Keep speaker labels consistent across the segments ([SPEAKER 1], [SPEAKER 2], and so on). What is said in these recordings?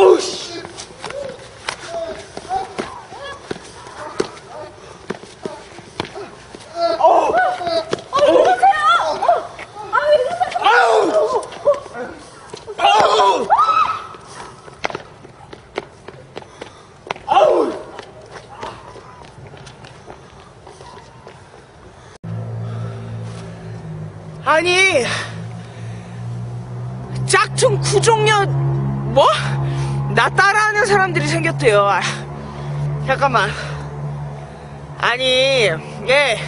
[SPEAKER 1] 어우씨. 아니 짝퉁 구종년, 뭐? 나 따라하는 사람들이 생겼대요. 아, 잠깐만. 아니, 예.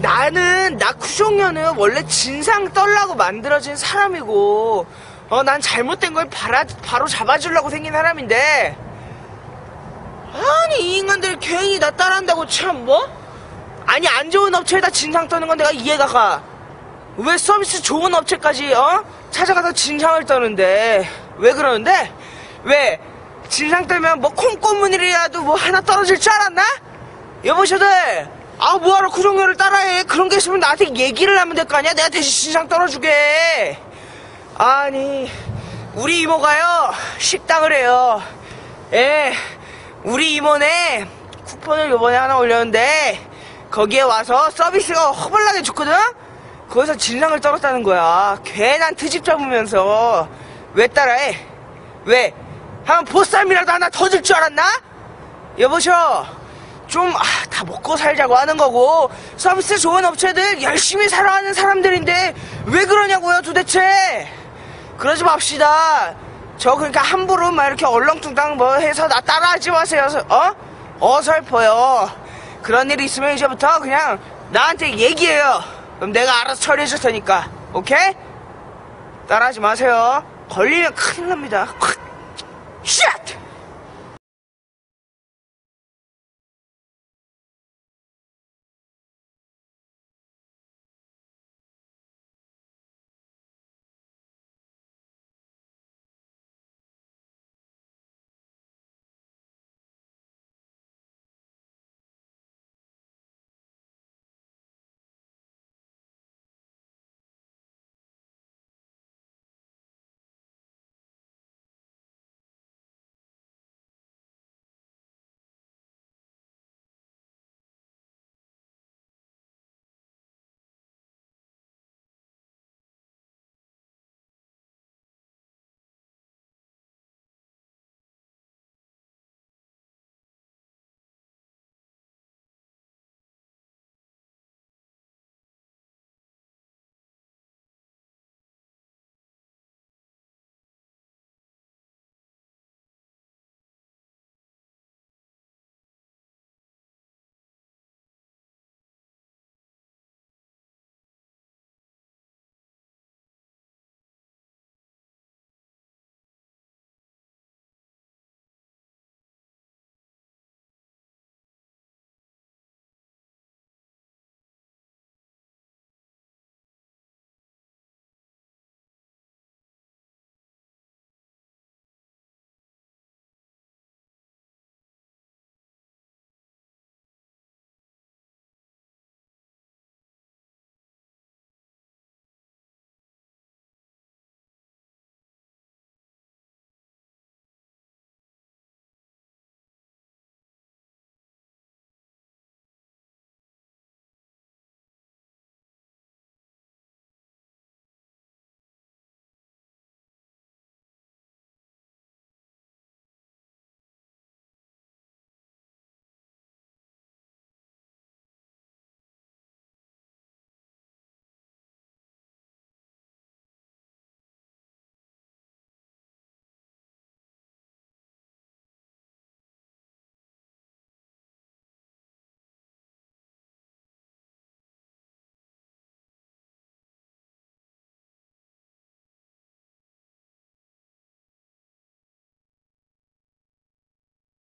[SPEAKER 1] 나는 나 구종녀는 원래 진상 떨라고 만들어진 사람이고, 어, 난 잘못된 걸 바라, 바로 잡아주려고 생긴 사람인데, 아니 이 인간들 괜히 나 따라한다고 참 뭐? 아니 안 좋은 업체에다 진상 떠는 건 내가 이해가 가. 왜 서비스 좋은 업체까지 어? 찾아가서 진상을 떠는데 왜 그러는데? 왜 진상 떠면 뭐 콩고문이라도 뭐 하나 떨어질 줄 알았나? 여보셔들 아 뭐하러 구종료를 따라해 그런 게 있으면 나한테 얘기를 하면 될 거 아니야 내가 대신 진상 떨어주게 아니 우리 이모가요 식당을 해요 예 우리 이모네 쿠폰을 요번에 하나 올렸는데 거기에 와서 서비스가 허벌나게 좋거든? 거기서 진상을 떨었다는 거야 괜한 트집 잡으면서 왜 따라해? 왜? 한 보쌈이라도 하나 더줄줄 알았나? 여보셔 좀다 먹고 살자고 하는 거고 서비스 좋은 업체들 열심히 살아가는 사람들인데 왜 그러냐고요 도대체? 그러지 맙시다. 저 그러니까 함부로 막 이렇게 얼렁뚱땅 뭐 해서 나 따라하지 마세요. 어? 어설퍼요. 그런 일 있으면 이제부터 그냥 나한테 얘기해요. 그럼 내가 알아서 처리해 줄 테니까. 오케이? 따라하지 마세요. 걸리면 큰일 납니다. 확